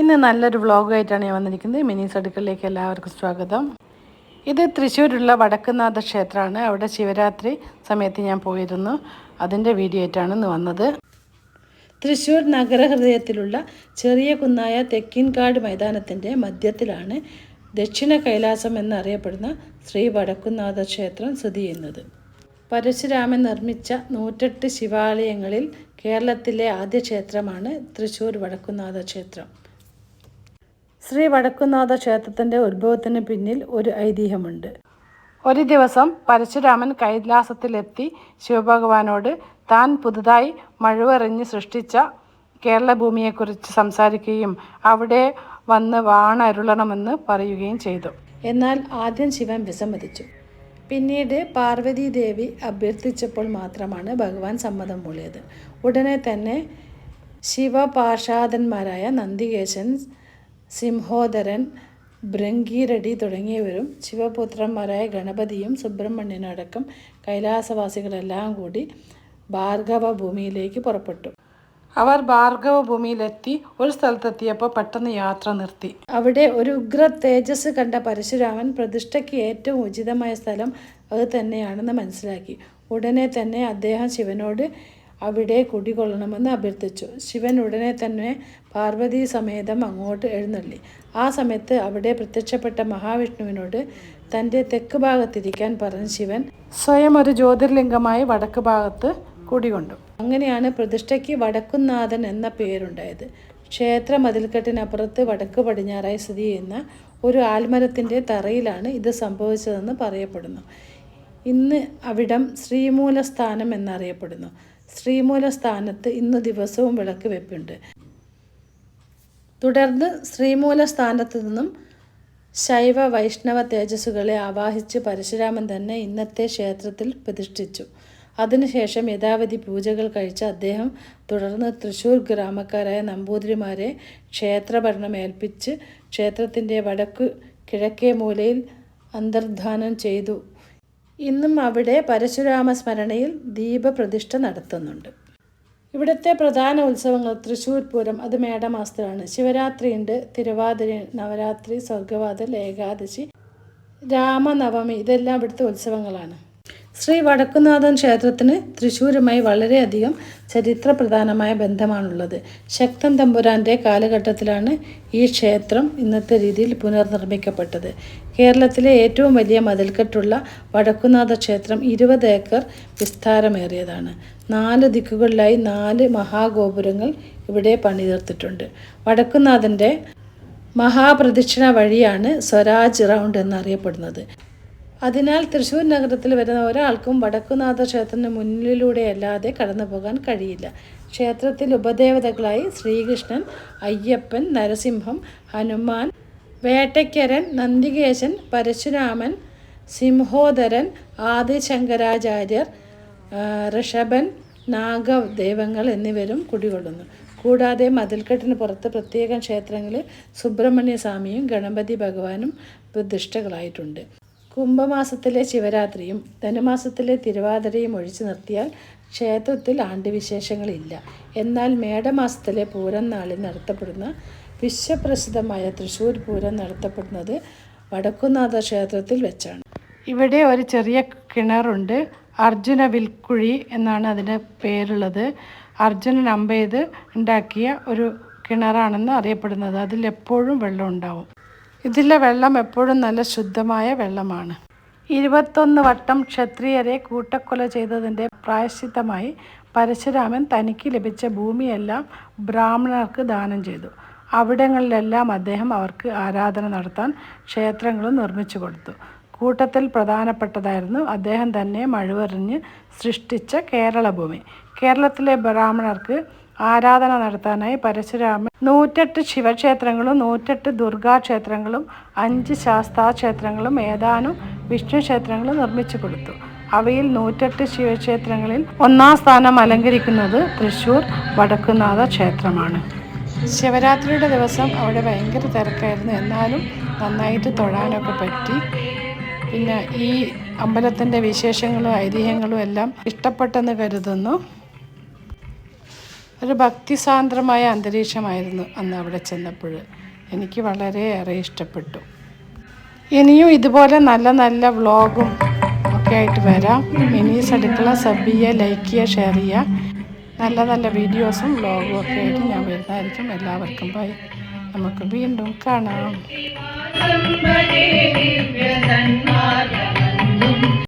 ഇന്ന് നല്ലൊരു വ്ളോഗായിട്ടാണ് ഞാൻ വന്നിരിക്കുന്നത്. മിനി സടുക്കളിലേക്ക് എല്ലാവർക്കും സ്വാഗതം. ഇത് തൃശ്ശൂരുള്ള വടക്കുന്നാഥ ക്ഷേത്രമാണ്. അവിടെ ശിവരാത്രി സമയത്ത് ഞാൻ പോയിരുന്നു. അതിന്റെ വീഡിയോ ആയിട്ടാണ് ഇന്ന് വന്നത്. തൃശ്ശൂർ നഗരഹൃദയത്തിലുള്ള ചെറിയ കുന്നായ തെക്കിൻകാട് മൈതാനത്തിന്റെ മധ്യത്തിലാണ് ദക്ഷിണ കൈലാസം എന്നറിയപ്പെടുന്ന ശ്രീ വടക്കുന്നാഥ ക്ഷേത്രം സ്ഥിതി ചെയ്യുന്നത്. പരശുരാമൻ നിർമ്മിച്ച നൂറ്റെട്ട് ശിവാലയങ്ങളിൽ കേരളത്തിലെ ആദ്യ ക്ഷേത്രമാണ് തൃശ്ശൂർ വടക്കുന്നാഥ ക്ഷേത്രം. ശ്രീ വടക്കുന്നാഥ ക്ഷേത്രത്തിന്റെ ഉത്ഭവത്തിന് പിന്നിൽ ഒരു ഐതിഹ്യമുണ്ട്. ഒരു ദിവസം പരശുരാമൻ കൈലാസത്തിലെത്തി ശിവഭഗവാനോട് താൻ പുതുതായി മഴുവെറിഞ്ഞ് സൃഷ്ടിച്ച കേരള ഭൂമിയെക്കുറിച്ച് സംസാരിക്കുകയും അവിടെ വന്ന് വാണരുളണമെന്ന് പറയുകയും ചെയ്തു. എന്നാൽ ആദ്യം ശിവൻ വിസമ്മതിച്ചു. പിന്നീട് പാർവതി ദേവി അഭ്യർത്ഥിച്ചപ്പോൾ മാത്രമാണ് ഭഗവാൻ സമ്മതം മൂളിയത്. ഉടനെ തന്നെ ശിവപാർഷാദന്മാരായ നന്ദികേശൻ സിംഹോദരൻ ഭൃംഗീരടി തുടങ്ങിയവരും ശിവപുത്രന്മാരായ ഗണപതിയും സുബ്രഹ്മണ്യനടക്കം കൈലാസവാസികളെല്ലാം കൂടി ഭാർഗവ ഭൂമിയിലേക്ക് പുറപ്പെട്ടു. അവർ ഭാർഗവ ഭൂമിയിലെത്തി ഒരു സ്ഥലത്തെത്തിയപ്പോൾ പെട്ടെന്ന് യാത്ര നിർത്തി. അവിടെ ഒരു ഉഗ്ര തേജസ് കണ്ട പരശുരാമൻ പ്രതിഷ്ഠയ്ക്ക് ഏറ്റവും ഉചിതമായ സ്ഥലം അത് തന്നെയാണെന്ന് മനസ്സിലാക്കി. ഉടനെ തന്നെ അദ്ദേഹം ശിവനോട് അവിടെ കുടികൊള്ളണമെന്ന് അഭ്യർത്ഥിച്ചു. ശിവൻ ഉടനെ തന്നെ പാർവതി സമേതം അങ്ങോട്ട് എഴുന്നള്ളി. ആ സമയത്ത് അവിടെ പ്രത്യക്ഷപ്പെട്ട മഹാവിഷ്ണുവിനോട് തന്റെ തെക്ക് ഭാഗത്തിരിക്കാൻ പറഞ്ഞ ശിവൻ സ്വയം ഒരു ജ്യോതിർലിംഗമായി വടക്ക് ഭാഗത്ത് കുടികൊണ്ടു. അങ്ങനെയാണ് പ്രതിഷ്ഠയ്ക്ക് വടക്കുന്നാഥൻ എന്ന പേരുണ്ടായത്. ക്ഷേത്ര മതിൽക്കെട്ടിനപ്പുറത്ത് വടക്ക് പടിഞ്ഞാറായി സ്ഥിതി ചെയ്യുന്ന ഒരു ആൽമരത്തിന്റെ തറയിലാണ് ഇത് സംഭവിച്ചതെന്ന് പറയപ്പെടുന്നു. ഇന്ന് അവിടം ശ്രീമൂലസ്ഥാനം എന്നറിയപ്പെടുന്നു. ശ്രീമൂലസ്ഥാനത്ത് ഇന്ന് ദിവസവും വിളക്ക് വെപ്പുണ്ട്. തുടർന്ന് ശ്രീമൂല സ്ഥാനത്ത് നിന്നും ശൈവ വൈഷ്ണവ തേജസ്സുകളെ ആവാഹിച്ച് പരശുരാമൻ തന്നെ ഇന്നത്തെ ക്ഷേത്രത്തിൽ പ്രതിഷ്ഠിച്ചു. അതിനുശേഷം യഥാവധി പൂജകൾ കഴിച്ച അദ്ദേഹം തുടർന്ന് തൃശ്ശൂർ ഗ്രാമക്കാരായ നമ്പൂതിരിമാരെ ക്ഷേത്രഭരണം ഏൽപ്പിച്ച് ക്ഷേത്രത്തിന്റെ വടക്ക് കിഴക്കേ മൂലയിൽ അന്തർധാനം ചെയ്തു. ഇന്നും അവിടെ പരശുരാമ സ്മരണയിൽ ദീപപ്രതിഷ്ഠ നടത്തുന്നുണ്ട്. ഇവിടുത്തെ പ്രധാന ഉത്സവങ്ങൾ തൃശ്ശൂർ പൂരം അത് മേടമാസത്തിലാണ്. ശിവരാത്രിയുണ്ട് തിരുവാതിര നവരാത്രി സ്വർഗവാതിൽ ഏകാദശി രാമനവമി ഇതെല്ലാം ഇവിടുത്തെ ഉത്സവങ്ങളാണ്. ശ്രീ വടക്കുനാഥൻ ക്ഷേത്രത്തിന് തൃശ്ശൂരുമായി വളരെയധികം ചരിത്രപ്രധാനമായ ബന്ധമാണുള്ളത്. ശക്തൻ തമ്പുരാന്റെ കാലഘട്ടത്തിലാണ് ഈ ക്ഷേത്രം ഇന്നത്തെ രീതിയിൽ പുനർനിർമ്മിക്കപ്പെട്ടത്. കേരളത്തിലെ ഏറ്റവും വലിയ മതിൽക്കെട്ടുള്ള വടക്കുനാഥ ക്ഷേത്രം ഇരുപത് ഏക്കർ വിസ്താരമേറിയതാണ്. നാല് ദിക്കുകളിലായി നാല് മഹാഗോപുരങ്ങൾ ഇവിടെ പണിതീർത്തിട്ടുണ്ട്. വടക്കുനാഥന്റെ മഹാപ്രദക്ഷിണ വഴിയാണ് സ്വരാജ് റൗണ്ട് എന്നറിയപ്പെടുന്നത്. അതിനാൽ തൃശ്ശൂർ നഗരത്തിൽ വരുന്ന ഒരാൾക്കും വടക്കുനാഥ ക്ഷേത്രത്തിന് മുന്നിലൂടെ അല്ലാതെ കടന്നു പോകാൻ കഴിയില്ല. ക്ഷേത്രത്തിൽ ഉപദേവതകളായി ശ്രീകൃഷ്ണൻ അയ്യപ്പൻ നരസിംഹം ഹനുമാൻ വേട്ടയ്ക്കരൻ നന്ദികേശൻ പരശുരാമൻ സിംഹോദരൻ ആദിശങ്കരാചാര്യർ ഋഷഭൻ നാഗദേവങ്ങൾ എന്നിവരും കുടികൊള്ളുന്നു. കൂടാതെ മതിൽക്കെട്ടിന് പുറത്ത് പ്രത്യേകം ക്ഷേത്രങ്ങളിൽ സുബ്രഹ്മണ്യ സ്വാമിയും ഗണപതി ഭഗവാനും പ്രതിഷ്ഠകളായിട്ടുണ്ട്. കുംഭമാസത്തിലെ ശിവരാത്രിയും ധനുമാസത്തിലെ തിരുവാതിരയും ഒഴിച്ചു നിർത്തിയാൽ ക്ഷേത്രത്തിൽ ആണ്ടുവിശേഷങ്ങളില്ല. എന്നാൽ മേടമാസത്തിലെ പൂരം നാളിൽ നടത്തപ്പെടുന്ന വിശ്വപ്രസിദ്ധമായ തൃശ്ശൂർ പൂരം നടത്തപ്പെടുന്നത് വടക്കുന്നാഥ ക്ഷേത്രത്തിൽ വെച്ചാണ്. ഇവിടെ ഒരു ചെറിയ കിണറുണ്ട്. അർജുന വിൽക്കുഴി എന്നാണ് അതിന്റെ പേരുള്ളത്. അർജുനൻ അമ്പെയ്ത് ഉണ്ടാക്കിയ ഒരു കിണറാണെന്ന് അറിയപ്പെടുന്നത്. അതിൽ എപ്പോഴും വെള്ളം ഉണ്ടാവും. ഇതിലെ വെള്ളം എപ്പോഴും നല്ല ശുദ്ധമായ വെള്ളമാണ്. ഇരുപത്തൊന്ന് വട്ടം ക്ഷത്രിയരെ കൂട്ടക്കൊല ചെയ്തതിന്റെ പ്രായശ്ചിത്തമായി പരശുരാമൻ തനിക്ക് ലഭിച്ച ഭൂമിയെല്ലാം ബ്രാഹ്മണർക്ക് ദാനം ചെയ്തു. അവിടങ്ങളിലെല്ലാം അദ്ദേഹം അവർക്ക് ആരാധന നടത്താൻ ക്ഷേത്രങ്ങളും നിർമ്മിച്ചു കൊടുത്തു. കൂട്ടത്തിൽ പ്രധാനപ്പെട്ടതായിരുന്നു അദ്ദേഹം തന്നെ മഴുവെറിഞ്ഞ് സൃഷ്ടിച്ച കേരളഭൂമി. കേരളത്തിലെ ബ്രാഹ്മണർക്ക് ആരാധന നടത്താനായി പരശുരാമൻ നൂറ്റെട്ട് ശിവക്ഷേത്രങ്ങളും നൂറ്റെട്ട് ദുർഗാക്ഷേത്രങ്ങളും അഞ്ച് ശാസ്താക്ഷേത്രങ്ങളും ഏതാനും വിഷ്ണു ക്ഷേത്രങ്ങളും നിർമ്മിച്ചു കൊടുത്തു. അവയിൽ നൂറ്റെട്ട് ശിവക്ഷേത്രങ്ങളിൽ ഒന്നാം സ്ഥാനം അലങ്കരിക്കുന്നത് തൃശ്ശൂർ വടക്കുന്നാഥ ക്ഷേത്രമാണ്. ശിവരാത്രിയുടെ ദിവസം അവിടെ ഭയങ്കര തിരക്കായിരുന്നു. എന്നാലും നന്നായിട്ട് തൊഴാനൊക്കെ പറ്റി. പിന്നെ ഈ അമ്പലത്തിന്റെ വിശേഷങ്ങളും ഐതിഹ്യങ്ങളും എല്ലാം ഇഷ്ടപ്പെട്ടെന്ന് കരുതുന്നു. ഒരു ഭക്തിസാന്ദ്രമായ അന്തരീക്ഷമായിരുന്നു അന്ന് അവിടെ ചെന്നപ്പോൾ. എനിക്ക് വളരെയേറെ ഇഷ്ടപ്പെട്ടു. ഇനിയും ഇതുപോലെ നല്ല നല്ല വ്ളോഗും ഒക്കെ ആയിട്ട് വരാം. മിനീസ് അടുക്കള സബ് ചെയ്യുക ലൈക്ക് ചെയ്യുക ഷെയർ ചെയ്യുക. നല്ല നല്ല വീഡിയോസും വ്ളോഗും ഒക്കെ ആയിട്ട് ഞാൻ വരുന്നതായിരിക്കും. എല്ലാവർക്കും ബൈ നമുക്ക് വീണ്ടും കാണാം.